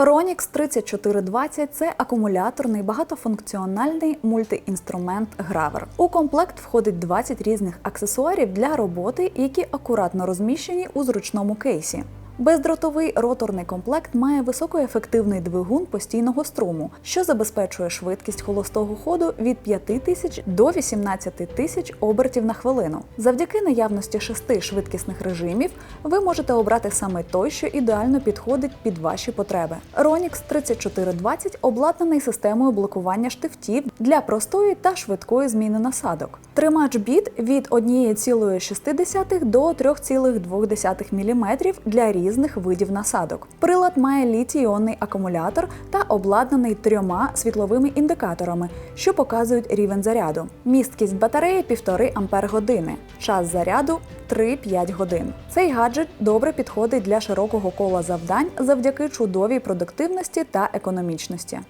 Ronix 3420 – це акумуляторний багатофункціональний мультиінструмент гравер. У комплект входить 20 різних аксесуарів для роботи, які акуратно розміщені у зручному кейсі. Бездротовий роторний комплект має високоефективний двигун постійного струму, що забезпечує швидкість холостого ходу від 5 тисяч до 18 тисяч обертів на хвилину. Завдяки наявності шести швидкісних режимів ви можете обрати саме той, що ідеально підходить під ваші потреби. Ronix 3420 обладнаний системою блокування штифтів для простої та швидкої зміни насадок. Тримач біт від 1,6 до 3,2 мм для різних видів насадок. Прилад має літій-іонний акумулятор та обладнаний трьома світловими індикаторами, що показують рівень заряду. Місткість батареї 1,5 Ампер години. Час заряду 3-5 годин. Цей гаджет добре підходить для широкого кола завдань завдяки чудовій продуктивності та економічності.